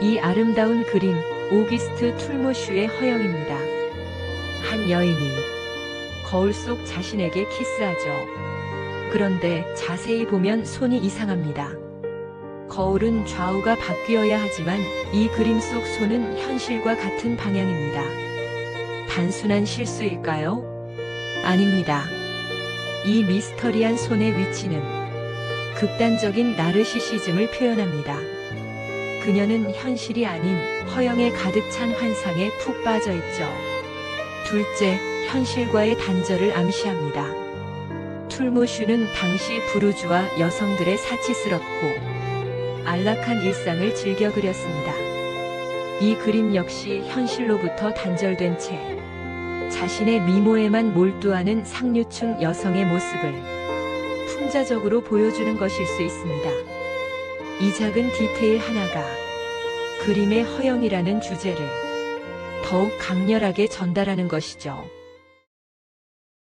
이 아름다운 그림 오기스트 툴모슈의 허영입니다. 한 여인이 거울 속 자신에게 키스하죠. 그런데 자세히 보면 손이 이상합니다. 거울은 좌우가 바뀌어야 하지만 이 그림 속 손은 현실과 같은 방향입니다. 단순한 실수일까요? 아닙니다. 이 미스터리한 손의 위치는 극단적인 나르시시즘을 표현합니다. 그녀는 현실이 아닌 허영에 가득 찬 환상에 푹 빠져 있죠. 둘째, 현실과의 단절을 암시합니다. 툴모슈는 당시 부르주아 여성들의 사치스럽고 안락한 일상을 즐겨 그렸습니다. 이 그림 역시 현실로부터 단절된 채 자신의 미모에만 몰두하는 상류층 여성의 모습을 풍자적으로 보여주는 것일 수 있습니다. 이 작은 디테일 하나가 그림의 허영이라는 주제를 더욱 강렬하게 전달하는 것이죠.